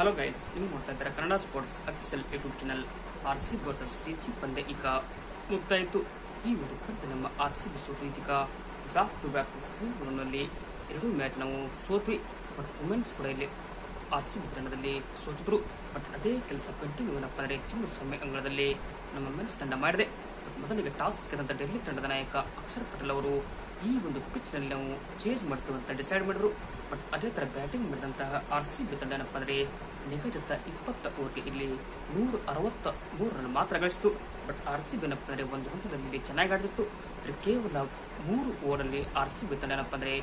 Hello guys ನೀವು ನೋಡ್ತಾ ಇದ್ದಾರೆ Kannada sports official YouTube channel R C versus teaching ಪಂದ್ಯ ಈಗ ಮುಕ್ತಾಯಿತು ಈ ಒಂದು ಪಂದ್ಯ ನಮ್ಮ ಆರ್ ಸಿ ಬಿ ಸೋತು ಇದೀಗ ಬ್ಯಾಕ್ ಟು ಬ್ಯಾಕ್ನಲ್ಲಿ ಎರಡು ಮ್ಯಾಚ್ ನಾವು ಸೋತ್ವಿ ಬಟ್ ವುಮೆನ್ಸ್ ಕೂಡ ಇಲ್ಲಿ ಆರ್ ಸಿ ಬಿ ತಂಡದಲ್ಲಿ ಸೋತಿದ್ರು. ಬಟ್ ಅದೇ ಕೆಲಸ ಕಂಟಿನ್ಯೂ ಏನಪ್ಪ ಅಂದರೆ ಸಮಯ ಅಂಗಳದಲ್ಲಿ ನಮ್ಮ ಮೆನ್ಸ್ ತಂಡ ಮಾಡಿದೆ. ಮೊದಲಿಗೆ ಟಾಸ್ ಗೆದ್ದಂಥ ಡೆಲ್ಲಿ ತಂಡದ ನಾಯಕ ಅಕ್ಷರ್ ಪಟೇಲ್ ಅವರು ಈ ಒಂದು ಪಿಚ್ನಲ್ಲಿ ನಾವು ಚೇಂಜ್ ಮಾಡ್ತೀವಿ ಅಂತ ಡಿಸೈಡ್ ಮಾಡಿದ್ರು. ಬಟ್ ಅದೇ ತರ ಬ್ಯಾಟಿಂಗ್ ಮಾಡಿದಂತಹ ಆರ್ ಸಿ ಬಿ ತಂಡ ಏನಪ್ಪ ಅಂದರೆ ನಿಗದಿತ ಇಪ್ಪತ್ತ ಓವರ್ಗೆ ಇಲ್ಲಿ ನೂರ ಅರವತ್ತ ಮೂರು ರನ್ ಮಾತ್ರ ಗಳಿಸಿತು. ಬಟ್ ಆರ್ ಸಿ ಬಿ ಏನಪ್ಪ ಅಂದ್ರೆ ಒಂದು ಹಂತದಲ್ಲಿ ಚೆನ್ನಾಗಿ ಆಡಿತ್ತು ಕೇವಲ ಮೂರು ಓವರಲ್ಲಿ ಆರ್ ಸಿ ಬಿ ತಂಡ ಏನಪ್ಪ ಅಂದರೆ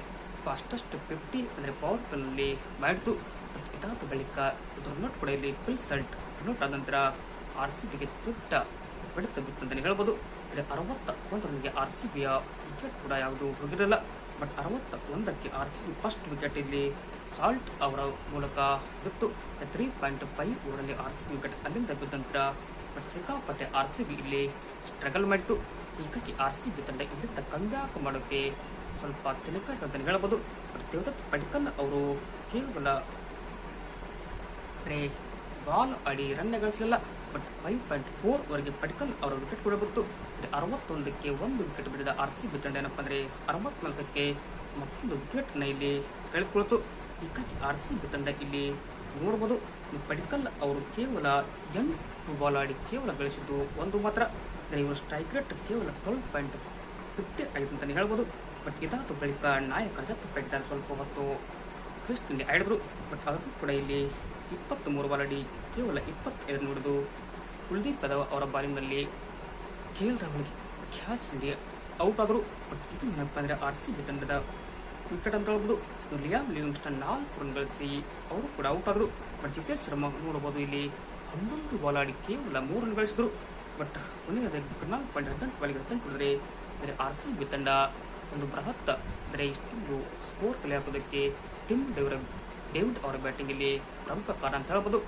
ಫಾಸ್ಟೆಸ್ಟ್ ಫಿಫ್ಟಿ ಅಂದರೆ ಪವರ್ ಪ್ಲೇನಲ್ಲಿ ಮಾಡಿತು. ಬಟ್ ಇದಾದ ಬಳಿಕ ಕೂಡ ಇಲ್ಲಿ ಫುಲ್ ಸಲ್ಟ್ ರನ್ಔಟ್ ಆದ ನಂತರ ಆರ್ ಸಿ ಬಿಗೆ ದೊಡ್ಡ ಹೊಡೆತ ಬಿತ್ತು ಅಂತಲೇ ಹೇಳ್ಬೋದು. ಅದೇ ಅರವತ್ತ ಒಂದು ರನ್ಗೆ ಆರ್ ಸಿ ಬಿಯ ವಿಕೆಟ್ ಕೂಡ ಯಾವುದು ಹೋಗಿರಲಿಲ್ಲ. ಬಟ್ ಅರವತ್ತ ಒಂದಕ್ಕೆ R C B first wicket ಇಲ್ಲಿ ಸಾಲ್ಟ್ ಅವರ ಮೂಲಕ ಬಿತ್ತು ತ್ರೀ ಪಾಯಿಂಟ್ ಫೈವ್ ಓವರಲ್ಲಿ ಆರ್ ಸಿ ಬಿ ವಿಕೆಟ್ ಅಲ್ಲಿಂದ ಬಿದ್ದ ನಂತರ ಬಟ್ ಸಿಕ್ಕಾಪಟ್ಟೆ ಆರ್ ಸಿ ಬಿ ಇಲ್ಲಿ ಸ್ಟ್ರಗಲ್ ಮಾಡಿತು ಹೀಗಾಗಿ ಆರ್ ಸಿ ಬಿ ತಂಡ ಇಲ್ಲಿಂದ ಕಂಬ್ಯಾಕ್ ಮಾಡೋಕ್ಕೆ ಸ್ವಲ್ಪ ತಿಳಿಕಾಟ ಅಂತಲೇ ಹೇಳ್ಬೋದು. ಬಟ್ ದೇವದತ್ ಪಡಿಕಲ್ ಅವರು ಕೇವಲ ಬಾಲ್ ಆಡಿ ರನ್ ಗಳಿಸಲಿಲ್ಲ. ಬಟ್ ಫೈವ್ ಪಾಯಿಂಟ್ ಫೋರ್ ವರೆಗೆ ಪಟ್ಕಲ್ ಅವರ ವಿಕೆಟ್ ಕೂಡ ಅರವತ್ತೊಂದಕ್ಕೆ ಒಂದು ವಿಕೆಟ್ ಬಿಡಿದ ಆರ್ ಸಿ ಬಿ ತಂಡ ಏನಪ್ಪ ಅಂದರೆ ಅರವತ್ನಾಲ್ಕಕ್ಕೆ ಮತ್ತೊಂದು ನ ಇಲ್ಲಿ ಕಳೆದುಕೊಳ್ತು ಹೀಗಾಗಿ ಆರ್ ಸಿ ಬಿ ತಂಡ ಇಲ್ಲಿ ನೋಡಬಹುದು ಪಡಿಕಲ್ ಅವರು ಕೇವಲ ಎಂಟು ಬಾಲ್ ಆಡಿ ಕೇವಲ ಗಳಿಸಿದ್ದು ಒಂದು ಮಾತ್ರ. ಇವರು ಸ್ಟ್ರೈಕ್ ರೇಟ್ ಕೇವಲ ಟ್ವೆಲ್ ಪಾಯಿಂಟ್ ಫಿಫ್ಟಿ ಐದು ಅಂತಲೇ ಹೇಳ್ಬೋದು. ಬಟ್ ಇದಾದ ಬಳಿಕ ನಾಯಕ ರಜತ್ ಸ್ವಲ್ಪ ಹೊತ್ತು. ಕ್ರಿಸ್ಟ್ನಲ್ಲಿ ಆಡಿದ್ರು. ಬಟ್ ಅವರು ಕೂಡ ಇಲ್ಲಿ ಇಪ್ಪತ್ತ್ ಮೂರು ಬಾಲ್ ಆಡಿ ಕೇವಲ ಇಪ್ಪತ್ತೈದು ನೋಡಿದು ಕುಲ್ದೀಪ್ ಯಾದವ್ ಅವರ ಬಾಲಿಂಗ್ನಲ್ಲಿ ಕೆ ಎಲ್ ರಾಹುಲ್ಗೆ ನೀಡಿ ಔಟ್ ಆದರು, ಬಟ್ ಇದು ಏನಪ್ಪ ಅಂದರೆ ಆರ್ ಸಿ ಬಿ ತಂಡದ ವಿಕೆಟ್ ಅಂತ ಹೇಳ್ಬೋದು. ಲಿಯಾಮ್ ಲಿವಿಂಗ್ಸ್ಟನ್ ನಾಲ್ಕು ರನ್ ಗಳಿಸಿ ಅವರು ಕೂಡ ಔಟ್ ಆದರು. ಬಟ್ ಜಿತೇಶ್ ಶರ್ಮಾ ನೋಡಬಹುದು ಇಲ್ಲಿ ಹನ್ನೊಂದು ಬಾಲ್ ಆಡಿ ಕೇವಲ ಮೂರು ರನ್ ಗಳಿಸಿದ್ರು. ಬಟ್ ಕೊನೆಯದಾಗಿ ಹದಿನಾಲ್ಕು ಪಾಯಿಂಟ್ ಹದಿನೆಂಟು ಬಾಲಿಗೆ ಹದಿನೆಂಟು ಹೊಡೆದರೆ ಅಂದರೆ ಆರ್ ಸಿ ಬಿ ತಂಡ ಒಂದು ಬೃಹತ್ ಅಂದರೆ ಇಷ್ಟೊಂದು ಸ್ಕೋರ್ ಕಲೆ ಹಾಕೋದಕ್ಕೆ ಟಿಮ್ ಡೇವಿಡ್ ಡೇವಿಡ್ ಅವರ ಬ್ಯಾಟಿಂಗ್ ಇಲ್ಲಿ ಪ್ರಮುಖ ಕಾರಣ ಅಂತ ಹೇಳ್ಬೋದು.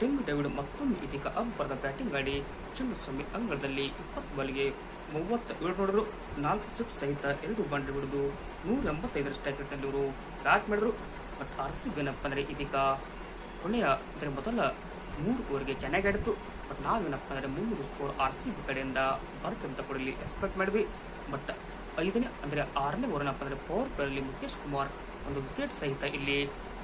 ಟಿಮ್ ಡೇವಿಡ್ ಮತ್ತೊಮ್ಮೆ ಇದೀಗ ಅಬ್ಬರದ ಬ್ಯಾಟಿಂಗ್ ಆಡಿ ಚಿನ್ನಸ್ವಾಮಿ ಅಂಗಳದಲ್ಲಿ ಇಪ್ಪತ್ತು ಬಾಲ್ಗೆ ಮೂವತ್ತ ಏಳು ನೋಡಿದ್ರು. ನಾಲ್ಕು ಸಿಕ್ಸ್ ಸಹಿತ ಎರಡು ಬಂಡ್ ಹಿಡಿದು ನೂರ ಎಂಬತ್ತೈದರ ಸ್ಟ್ರೈಕ್ ರೇಟ್ನಲ್ಲಿ ಇವರು ಬ್ಯಾಟ್ ಮಾಡಿದ್ರು. ಬಟ್ ಆರ್ ಸಿ ಬಿ ಏನಪ್ಪ ಅಂದರೆ ಇದೀಗ ಕೊನೆಯ ಇದರ ಮೊದಲ ಮೂರು ಓವರ್ಗೆ ಚೆನ್ನಾಗಿ ಆಡಿತು ಬಟ್ ನಾವೇನಪ್ಪ ಅಂದರೆ ಮುನ್ನೂರು ಸ್ಕೋರ್ ಆರ್ ಸಿ ಕಡೆಯಿಂದ ಬರುತ್ತೆ ಅಂತ ಕೂಡ ಇಲ್ಲಿ ಎಕ್ಸ್ಪೆಕ್ಟ್ ಮಾಡಿದ್ವಿ. ಬಟ್ ಐದನೇ ಅಂದರೆ ಆರನೇ ಓವರ್ನಪ್ಪ ಅಂದರೆ ಪವರ್ ಪ್ಲೇಯಲ್ಲಿ ಮುಖೇಶ್ ಕುಮಾರ್ ಒಂದು ವಿಕೆಟ್ ಸಹಿತ ಇಲ್ಲಿ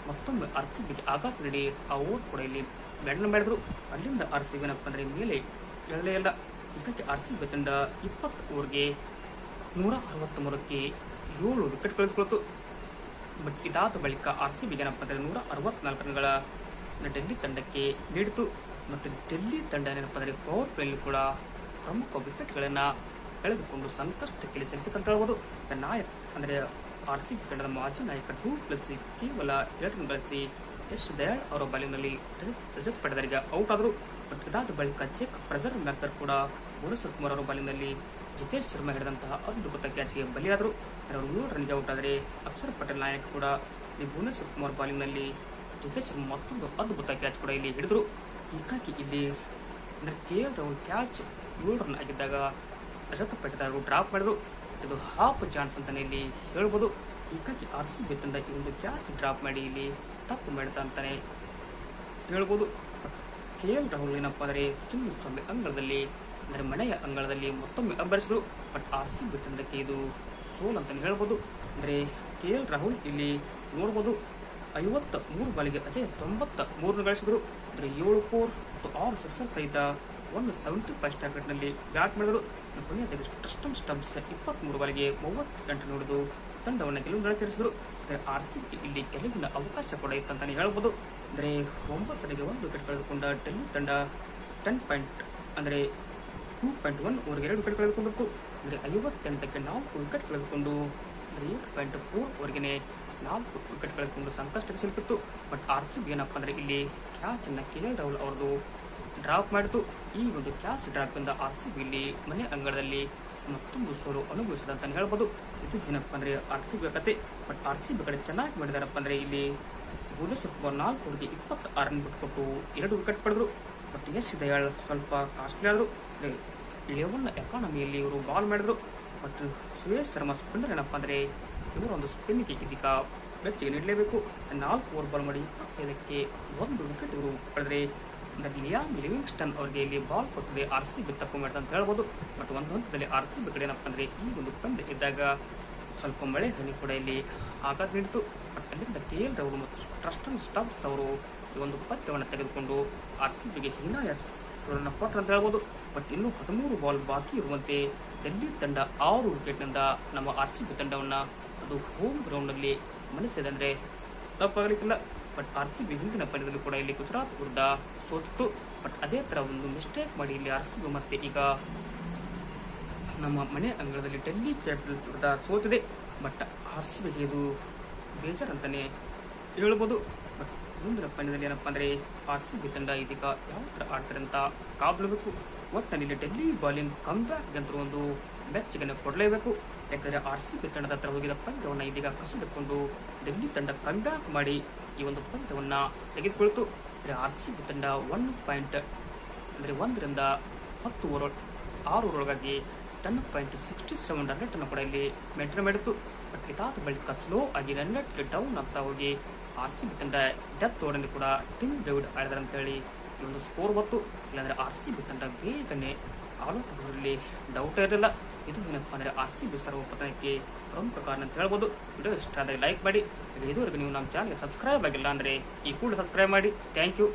ಮತ್ತೊಮ್ಮೆ ಆರ್ ಸಿ ಬಿಗೆ ಆಘಾತ ನೀಡಿ ಆ ಓಟ್ ಕೂಡ ಇಲ್ಲಿ ಬ್ಯಾಟಿಂಗ್ ಮಾಡಿದ್ರು ಅಲ್ಲಿಂದ ಆರ್ ಸಿ ಏನಪ್ಪ ಅಂದರೆ ಮೇಲೆ ಹೇಳಲೇ ಇಲ್ಲ ಇದಕ್ಕೆ ಆರ್ ಸಿ ಬಿ ತಂಡ ಇಪ್ಪತ್ತು ಓವರ್ಗೆ ನೂರ ಅರವತ್ತ್ಮೂರಕ್ಕೆ ಏಳು ವಿಕೆಟ್ ಕಳೆದುಕೊಳ್ತು. ಬಟ್ ಇದಾದ ಬಳಿಕ ಆರ್ ಸಿ ಬಿಗೆ ಏನಪ್ಪ ಅಂದರೆ ನೂರ ಅರವತ್ನಾಲ್ಕು ರನ್ಗಳ ಡೆಲ್ಲಿ ತಂಡಕ್ಕೆ ನೀಡಿತು. ಮತ್ತು ಡೆಲ್ಲಿ ತಂಡ ಏನಪ್ಪ ಅಂದರೆ ಪವರ್ ಪ್ಲೇಯಲ್ಲಿ ಕೂಡ ಪ್ರಮುಖ ವಿಕೆಟ್ಗಳನ್ನು ಕಳೆದುಕೊಂಡು ಸಂಕಷ್ಟಕ್ಕೆ ಸಿಲುಕಿತಂತ ಹೇಳ್ಬೋದು. ನಾಯಕ್, ಅಂದರೆ ಆರ್ ಸಿ ಬಿ ತಂಡದ ಮಾಜಿ ನಾಯಕ ಟೂ ಪ್ಲಸ್ ಕೇವಲ ಎರಡು ರನ್ ಗಳಿಸಿ ಯಶ್ ದಯಾಳ್ ಅವರ ಬಾಲಿನಲ್ಲಿ ರಜತ್ ಪಡೆದರಿಗೆ ಔಟ್ ಆದರು. ಬಟ್ ಇದಾದ ಬಳಿಕ ಚೆಕ್ ಪ್ರಜರ್ ಮ್ಯಾಕರ್ ಕೂಡ ಭುವನೇಶ್ವರ್ ಕುಮಾರ್ ಅವರ ಬಾಲಿನಲ್ಲಿ ಜಿತೇಶ್ ಶರ್ಮಾ ಹಿಡಿದಂತಹ ಅದ್ಭುತ ಕ್ಯಾಚ್ಗೆ ಬಲಿಯಾದರು. ಅವರು ಏಳು ರನ್ಗೆ ಔಟ್ ಆದರೆ ಅಕ್ಷರ್ ಪಟೇಲ್ ನಾಯಕ್ ಕೂಡ ಭುವನೇಶ್ವರ್ ಕುಮಾರ್ ಬಾಲಿಂಗ್ನಲ್ಲಿ ಜಿತೇಶ್ ಶರ್ಮಾ ಮತ್ತೊಂದು ಅದ್ಭುತ ಕ್ಯಾಚ್ ಕೂಡ ಇಲ್ಲಿ ಹಿಡಿದರು. ಹೀಗಾಗಿ ಇಲ್ಲಿ ಅಂದರೆ ಕೇವಲ ಕ್ಯಾಚ್ ಏಳು ರನ್ ಆಗಿದ್ದಾಗ ರಜತ್ ಪಟೇಲ್ ಅವರು ಡ್ರಾಪ್ ಮಾಡಿದ್ರು. ಇದು ಹಾಫ್ ಚಾನ್ಸ್ ಅಂತಾನೆ ಇಲ್ಲಿ ಹೇಳ್ಬೋದು. ಹೀಗಾಗಿ R C B catch drop ಮಾಡಿ ಇಲ್ಲಿ ತಪ್ಪು ಮಾಡಿದ ಅಂತಾನೆ ಹೇಳ್ಬೋದು. ಕೆ ಎಲ್ ರಾಹುಲ್ ಏನಪ್ಪ ಅಂದರೆ ಚಿನ್ನಸ್ವಾಮಿ ಅಂಗಳದಲ್ಲಿ, ಅಂದರೆ ಮನೆಯ ಅಂಗಳದಲ್ಲಿ ಮತ್ತೊಮ್ಮೆ ಅಬ್ಬರಿಸಿದ್ರು. ಬಟ್ ಆರ್ ಸಿ ಇದು ಸೋಲ್ ಅಂತಾನೆ ಹೇಳ್ಬೋದು. ಅಂದರೆ ಕೆ ಎಲ್ ರಾಹುಲ್ ಇಲ್ಲಿ ನೋಡ್ಬೋದು ಐವತ್ತ ಮೂರು ಬಾಲಿಗೆ ಅಜಯ್ ತೊಂಬತ್ತ ಮೂರನ್ನು ಗಳಿಸಿದ್ರು. ಅಂದರೆ ಏಳು ಫೋರ್ ಮತ್ತು ಆರು ಸಿಕ್ಸರ್ ಸಹಿತ ಒಂದು ಸೆವೆಂಟಿ ಫೈವ್ ಟಾರ್ಗೆಟ್ನಲ್ಲಿ ಬ್ಯಾಟ್ ಮಾಡಿದರು. ತೆಗೆದು ಟ್ರಸ್ಟಮ್ ಸ್ಟಂಪ್ಸ್ ಬಾರಿಗೆ ಬಾಲಿಗೆ ಗಂಟೆ ನೋಡಿದು ತಂಡವನ್ನು ಗೆಲುವು ನಡೆಸಿದ್ರು ಆರ್ ಸಿ ಇಲ್ಲಿ ಗೆಲುವಿನ ಅವಕಾಶ ಕೂಡ ಇತ್ತಂತಾನೆ ಹೇಳ್ಬೋದು ಅಂದರೆ ಒಂಬತ್ತರಿಗೆ ಒಂದು ವಿಕೆಟ್ ಕಳೆದುಕೊಂಡ ಡೆಲ್ಲಿ ತಂಡ ಟೆನ್ ಪಾಯಿಂಟ್, ಅಂದರೆ ಟೂ ಪಾಯಿಂಟ್ ಒನ್ ಓವರ್ಗೆ ಎರಡು ವಿಕೆಟ್ ಕಳೆದುಕೊಂಡಿತ್ತು ಅಂದರೆ ಐವತ್ತೆಂಟಕ್ಕೆ ನಾಲ್ಕು ವಿಕೆಟ್ ಕಳೆದುಕೊಂಡು ಏಟ್ ಪಾಯಿಂಟ್ ಫೋರ್ ಓವರ್ಗೆ ನಾಲ್ಕು ವಿಕೆಟ್ ಕಳೆದುಕೊಂಡು ಸಂಕಷ್ಟಕ್ಕೆ ಸಿಲುಕಿತ್ತು. ಬಟ್ ಆರ್ ಸಿ ಬಿ ಏನಪ್ಪ ಅಂದರೆ ಇಲ್ಲಿ ಕ್ಯಾಚನ್ನು ಕೆ ಎಲ್ ರಾಹುಲ್ ಅವರದು ಡ್ರಾಪ್ ಮಾಡಿತು. ಈ ಒಂದು ಕ್ಯಾಚ್ ಇಂದ ಆರ್ ಸಿ ಬಿ ಇಲ್ಲಿ ಮನೆ ಅಂಗಳದಲ್ಲಿ ಮತ್ತೊಂದು ಸೋಲು ಅನುಭವಿಸಿದ ಅಂತ ಹೇಳ್ಬೋದು. ಇದು ಏನಪ್ಪ ಅಂದ್ರೆ ಆರ್ ಸಿ ಬಿ ಕತೆ. ಬಟ್ ಆರ್ ಸಿ ಬಿ ಕಡೆ ಚೆನ್ನಾಗಿ ಮಾಡಿದಾರಪ್ಪ ಅಂದ್ರೆ ಇಲ್ಲಿ ಭುವನೇಶ್ವರ್ ನಾಲ್ಕು ಇಪ್ಪತ್ತು ಆರು ರನ್ ಬಿಟ್ಕೊಟ್ಟು ಎರಡು ವಿಕೆಟ್ ಪಡೆದ್ರು. ಬಟ್ ಎಸ್ ದಯಾಳ್ ಸ್ವಲ್ಪ ಕಾಸ್ಟ್ಲಿ ಆದರು. ಲೆವೆನ್ ಎಕಾನಮಿಯಲ್ಲಿ ಇವರು ಬಾಲ್ ಮಾಡಿದ್ರು. ಮತ್ತು ಸುರೇಶ್ ಶರ್ಮಾ ಸ್ಪಿನ್ನರ್ ಏನಪ್ಪ ಅಂದರೆ ಇವರ ಒಂದು ಸ್ಪಿನ್ ಇದೀಗ ಬೆಚ್ಚಿಗೆ ನೀಡಲೇಬೇಕು. ನಾಲ್ಕು ಓವರ್ ಬಾಲ್ ಮಾಡಿ ಇಪ್ಪತ್ತೈದಕ್ಕೆ ಒಂದು ವಿಕೆಟ್ ಇವರು ಪಡೆದರೆ ಲಿಯಾಮ್ ಲಿವಿಂಗ್ಸ್ಟನ್ ಅವರಿಗೆ ಇಲ್ಲಿ ಬಾಲ್ ಕೊಟ್ಟರೆ ಆರ್ ಸಿ ಬಿ ತಪ್ಪು ಮಾಡಿದ ಅಂತ ಹೇಳ್ಬೋದು. ಬಟ್ ಒಂದು ಹಂತದಲ್ಲಿ ಆರ್ ಸಿ ಬಿ ಕಡೆ ಏನಪ್ಪ ಅಂದರೆ ಈ ಒಂದು ಪಂದ್ಯ ಇದ್ದಾಗ ಸ್ವಲ್ಪ ಮಳೆ ಹನಿ ಕೂಡ ಇಲ್ಲಿ ಆಘಾತ ನೀಡಿತು. ಬಟ್ ಅಲ್ಲಿಂದ ಕೆ ಎಲ್ ರಾಹುಲ್ ಮತ್ತು ಟ್ರಸ್ಟನ್ ಸ್ಟಾಪ್ಸ್ ಅವರು ಈ ಒಂದು ಪಂದ್ಯವನ್ನು ತೆಗೆದುಕೊಂಡು ಆರ್ ಸಿ ಬಿಗೆ ಹೀನಾಯ ಸೋಲನ್ನು ಕೊಟ್ಟರು ಅಂತ ಹೇಳ್ಬೋದು. ಬಟ್ ಇನ್ನೂ ಹದಿಮೂರು ಬಾಲ್ ಬಾಕಿ ಇರುವಂತೆ ಡೆಲ್ಲಿ ತಂಡ ಆರು ವಿಕೆಟ್ನಿಂದ ನಮ್ಮ ಆರ್ ಸಿ ಬಿ ತಂಡವನ್ನು ಅದು ಹೋಮ್ ಗ್ರೌಂಡ್ನಲ್ಲಿ ಮನಸ್ಸಿದೆ ಅಂದರೆ ತಪ್ಪಾಗಲಿಕ್ಕಿಲ್ಲ. ಬಟ್ ಆರ್ ಸಿ ಬಿ ಹಿಂದಿನ ಪಂದ್ಯದಲ್ಲಿ ಕೂಡ ಇಲ್ಲಿ ಗುಜರಾತ್ ವಿರುದ್ಧ ಸೋತಿತ್ತು. ಬಟ್ ಅದೇ ಥರ ಒಂದು ಮಿಸ್ಟೇಕ್ ಮಾಡಿ ಇಲ್ಲಿ ಆರ್ ಸಿ ಬಿ ಮತ್ತೆ ಈಗ ನಮ್ಮ ಮನೆ ಅಂಗಳದಲ್ಲಿ ಡೆಲ್ಲಿ ಕ್ಯಾಪಿಟಲ್ಸ್ ವಿರುದ್ಧ ಸೋತಿದೆ. ಬಟ್ ಆರ್ ಸಿ ಬಿಗೆ ಇದು ಬೇಜಾರಂತಲೇ ಹೇಳ್ಬೋದು. ಬಟ್ ಮುಂದಿನ ಪಂದ್ಯದಲ್ಲಿ ಏನಪ್ಪ ಅಂದರೆ ಆರ್ ಸಿ ತಂಡ ಇದೀಗ ಯಾವ ಥರ ಆಡ್ತಾರೆ ಅಂತ ಕಾಬಲಬೇಕು ಒಟ್ಟಿನಲ್ಲಿ ಡೆಲ್ಲಿ ಬಾಲಿಂಗ್ ಕಮ್ಬ್ಯಾಕ್ ಅಂತ ಒಂದು ಮೆಚ್ಚುಗೆಯನ್ನು ಕೊಡಲೇಬೇಕು. ಯಾಕಂದರೆ ಆರ್ ಸಿ ತಂಡದ ಹತ್ರ ಹೋಗಿದ ಪಂದ್ಯವನ್ನು ಇದೀಗ ಕಸಿದುಕೊಂಡು ಡೆಲ್ಲಿ ತಂಡ ಕಮ್ ಬ್ಯಾಕ್ ಮಾಡಿ ಈ ಒಂದು ಪಂದ್ಯವನ್ನು ತೆಗೆದುಕೊಳ್ತು. ಅಂದರೆ ಆರ್ ಸಿ ತಂಡ ಒನ್ ಪಾಯಿಂಟ್ ಅಂದರೆ ಒಂದರಿಂದ ಹತ್ತು ಓವರ್ ಆರು ಓವರ್ಗಾಗಿ ten point sixty seven run ಅನ್ನು ಕೂಡ ಇಲ್ಲಿ ಮೇಂಟೈನ್ ಮಾಡಿತ್ತು. ಬಟ್ ಇದಾದ ಬಳಿಕ ಸ್ಲೋ ಆಗಿ ರನ್ನೆಟ್ಗೆ ಡೌನ್ ಆಗ್ತಾ ಹೋಗಿ ಆರ್ ಸಿ ಬಿ ತಂಡ ಡೆತ್ ಓಡಲ್ಲಿ ಕೂಡ ಟಿಮ್ ಡೇವಿಡ್ ಆಡಿದಾರೆ ಅಂತ ಹೇಳಿ ಈ ಒಂದು ಸ್ಕೋರ್ ಬಂತು ಇಲ್ಲಾಂದ್ರೆ ಆರ್ ಸಿ ಬಿ ತಂಡ ಬೇಗನೆ ಆಲ್ಔಟ್ ಆಗೋದ್ರಲ್ಲಿ ಡೌಟ್ ಇರಲಿಲ್ಲ. ಇದು ಏನಪ್ಪ ಅಂದರೆ ಆರ್ ಸಿ ಬಿ ಸರ್ವಪತನಕ್ಕೆ ಪ್ರಮುಖ ಕಾರಣ ಅಂತ ಹೇಳ್ಬೋದು. ವಿಡಿಯೋ ಇಷ್ಟ ಆದರೆ ಲೈಕ್ ಮಾಡಿ. ಇದುವರೆಗೂ ನೀವು ನಮ್ಮ ಚಾನಲ್ಗೆ ಸಬ್ಸ್ಕ್ರೈಬ್ ಆಗಿಲ್ಲ ಅಂದರೆ ಈ ಕೂಡ ಸಬ್ಸ್ಕ್ರೈಬ್ ಮಾಡಿ. Thank you